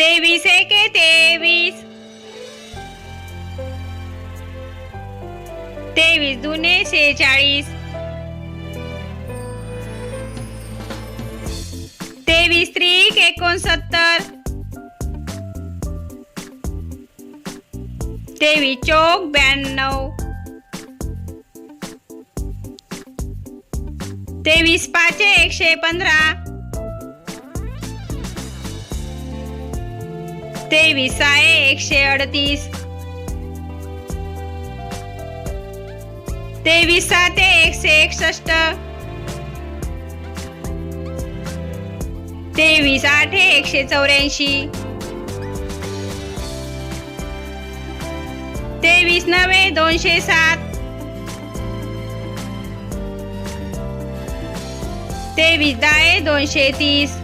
तेवीस एके तेवीस. तेवीस दुने शेचाळीस तेवीस त्रिक एकोणसत्तर. तेवीस चौक ब्याण्णव. तेवीस पाचशे एकशे पंधरा. तेवीस आहे एकशे अडतीस. तेवीस ते एकशे एकसष्ट. तेवीस आठ एकशे चौऱ्याऐंशी. तेवीस नवे दोनशे सात. तेवीस दहा दोनशे तीस.